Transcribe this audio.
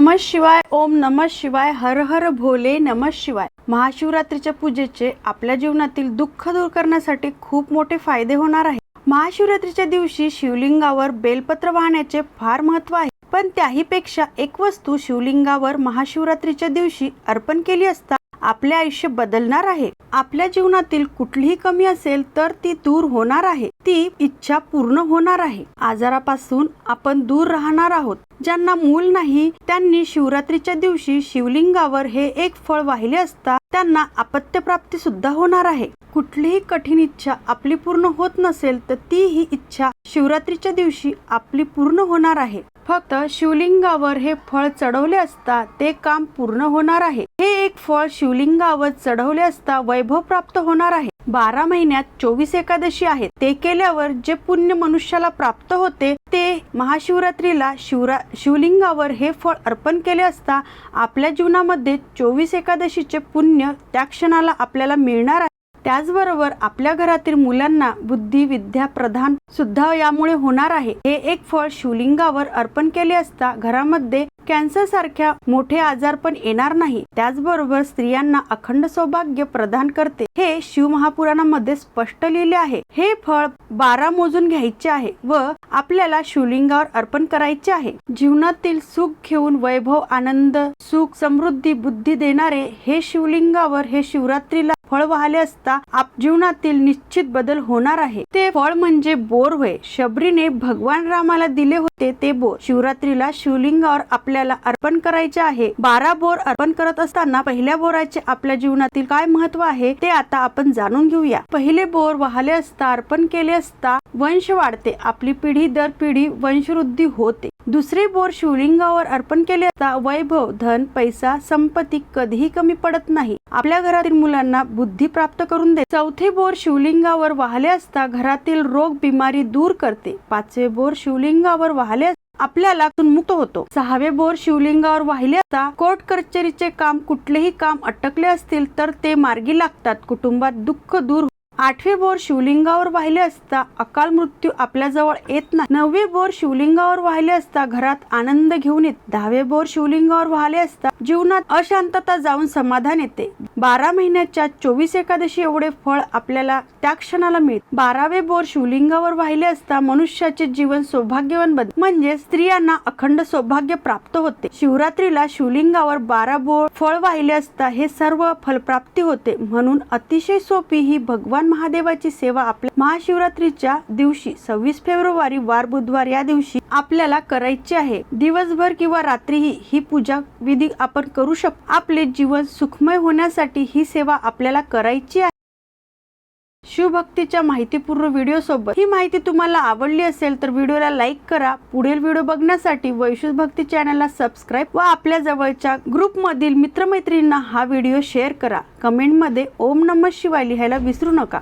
नमः शिवाय ओम नमः शिवाय हर हर भोले नमः शिवाय. महाशिवरात्रीच्या पूजेचे आपल्या जीवनातील दुःख दूर करण्यासाठी खूप मोठे फायदे होणार आहे महाशिवरात्रीच्या दिवशी शिवलिंगावर बेलपत्र वाहण्याचे फार महत्त्व आहे. पण त्याहीपेक्षा एक वस्तू शिवलिंगावर महाशिवरात्रीच्या दिवशी अर्पण केली असता आपले आयुष्य बदलणार आहे. आपल्या जीवनातील कुठलीही कमी असेल तर ती दूर होणार आहे. ती इच्छा पूर्ण होणार आहे. आजारापासून आपण दूर राहणार आहोत. ज्यांना मूल नाही त्यांनी शिवरात्रीच्या दिवशी शिवलिंगावर हे एक फळ वाहिले असता त्यांना अपत्यप्राप्ती सुद्धा होणार आहे. कुठलीही कठीण इच्छा आपली पूर्ण होत नसेल तर ती ही इच्छा शिवरात्रीच्या दिवशी आपली पूर्ण होणार आहे. फक्त शिवलिंगावर हे फळ चढवले असता ते काम पूर्ण होणार आहे. हे एक फळ शिवलिंगावर चढवले असता वैभव प्राप्त होणार आहे. बारा महिन्यात चोवीस एकादशी आहेत ते केल्यावर जे पुण्य मनुष्याला प्राप्त होते ते महाशिवरात्रीला शिवरा शिवलिंगावर हे फळ अर्पण केले असता आपल्या जीवनामध्ये चोवीस एकादशीचे पुण्य त्या क्षणाला आपल्याला मिळणार आहे. त्याचबरोबर आपल्या घरातील मुलांना बुद्धी विद्या प्रधान सुद्धा यामुळे होणार आहे. हे एक फळ शिवलिंगावर अर्पण केले असता घरामध्ये कॅन्सर सारख्या मोठे आजार पण येणार नाही. त्याचबरोबर स्त्रियांना अखंड सौभाग्य प्रदान करते. हे शिव महापुराणामध्ये स्पष्ट लिहिले आहे. हे फळ बारा मोजून घ्यायचे आहे व आपल्याला शिवलिंगावर अर्पण करायचे आहे. जीवनातील सुख घेऊन वैभव आनंद सुख समृद्धी बुद्धी देणारे हे शिवलिंगावर हे शिवरात्रीला फळ वाहले असता आप जीवनातील निश्चित बदल होणार आहे. ते फळ म्हणजे बोर होय. शबरीने भगवान रामाला दिले होते ते बोर. शिवरात्रीला शिवलिंगावर आपल्याला अर्पण करायचे आहे. बारा बोर अर्पण करत असताना पहिल्या बोराचे आपल्या जीवनातील काय महत्त्व आहे ते आता आपण जाणून घेऊया. पहिले बोर वाहले असता अर्पण केले असता वंश वाढते. आपली पिढी दर पिढी वंशवृद्धी होते. दुसरे बोर शिवलिंगावर अर्पण केले असता वैभव धन पैसा संपत्ती कधीही कमी पडत नाही. आपल्या घरातील मुलांना बुद्धी प्राप्त करून दे चौथे बोर शिवलिंगावर वाहले असता घरातील रोग बिमारी दूर करते. पाचवे बोर शिवलिंगावर वाहले असता आपल्याला मुक्त होतो. सहावे बोर शिवलिंगावर वाहिले असता कोर्ट कचेरीचे काम कुठलेही काम अटकले असतील तर ते मार्गी लागतात. कुटुंबात दुःख दूर आठवे बोर शिवलिंगावर वाहिले असता अकाल मृत्यू आपल्या जवळ येत नाही. नववे बोर शिवलिंगावर वाहिले असता घरात आनंद घेऊन येत. दहावे बोर शिवलिंगावर वाहिले असता जीवनात अशांतता जाऊन समाधान येते. बारा महिन्याच्या चोवीस एकादशी एवढे फळ आपल्याला त्या क्षणाला मिळते. बारावे बोर शिवलिंगावर वाहिले असता मनुष्याचे जीवन सौभाग्यवान बदल म्हणजे स्त्रियांना अखंड सौभाग्य प्राप्त होते. शिवरात्रीला शिवलिंगावर बारा बोर फळ वाहिले असता हे सर्व फलप्राप्ती होते. म्हणून अतिशय सोपी ही भगवान महादेवाची सेवा आपल्या महाशिवरात्रीच्या दिवशी सव्वीस फेब्रुवारी वार बुधवार या दिवशी आपल्याला करायची आहे. दिवसभर किंवा रात्रीही ही पूजा विधी आपण करू शकतो आपले जीवन सुखमय होण्यासाठी ही सेवा आपल्याला करायची आहे. शिवभक्तीच्या माहितीपूर्ण व्हिडिओ सोबत ही माहिती तुम्हाला आवडली असेल तर व्हिडिओला लाईक करा. पुढील व्हिडिओ बघण्यासाठी वैशुष भक्ती चॅनलला सबस्क्राईब व आपल्या जवळच्या ग्रुपमधील मित्रमैत्रिणींना हा व्हिडिओ शेअर करा. कमेंटमध्ये ओम नमः शिवाय लिहायला विसरू नका.